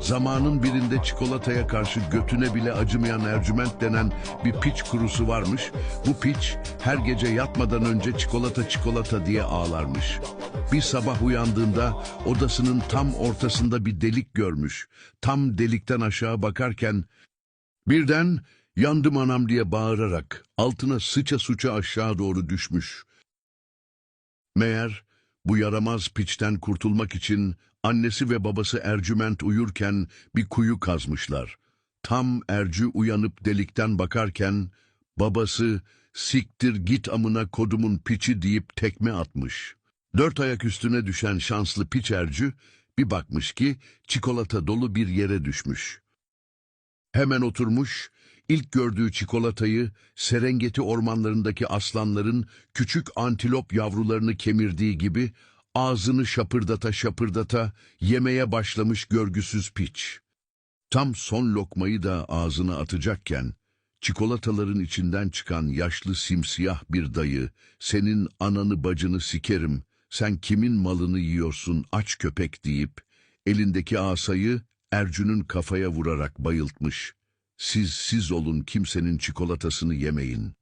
Zamanın birinde çikolataya karşı götüne bile acımayan Ercüment denen bir piç kurusu varmış. Bu piç her gece yatmadan önce çikolata çikolata diye ağlarmış. Bir sabah uyandığında odasının tam ortasında bir delik görmüş. Tam delikten aşağı bakarken birden yandım anam diye bağırarak altına sıça suça aşağı doğru düşmüş. Meğer bu yaramaz piçten kurtulmak için annesi ve babası Ercüment uyurken bir kuyu kazmışlar. Tam Ercü uyanıp delikten bakarken babası siktir git amına kodumun piçi deyip tekme atmış. Dört ayak üstüne düşen şanslı piç Ercü bir bakmış ki çikolata dolu bir yere düşmüş. Hemen oturmuş, ilk gördüğü çikolatayı Serengeti ormanlarındaki aslanların küçük antilop yavrularını kemirdiği gibi ağzını şapırdata şapırdata yemeye başlamış görgüsüz piç. Tam son lokmayı da ağzına atacakken, çikolataların içinden çıkan yaşlı simsiyah bir dayı, senin ananı bacını sikerim, sen kimin malını yiyorsun aç köpek deyip, elindeki asayı Ercü'nün kafaya vurarak bayıltmış. Siz siz olun kimsenin çikolatasını yemeyin.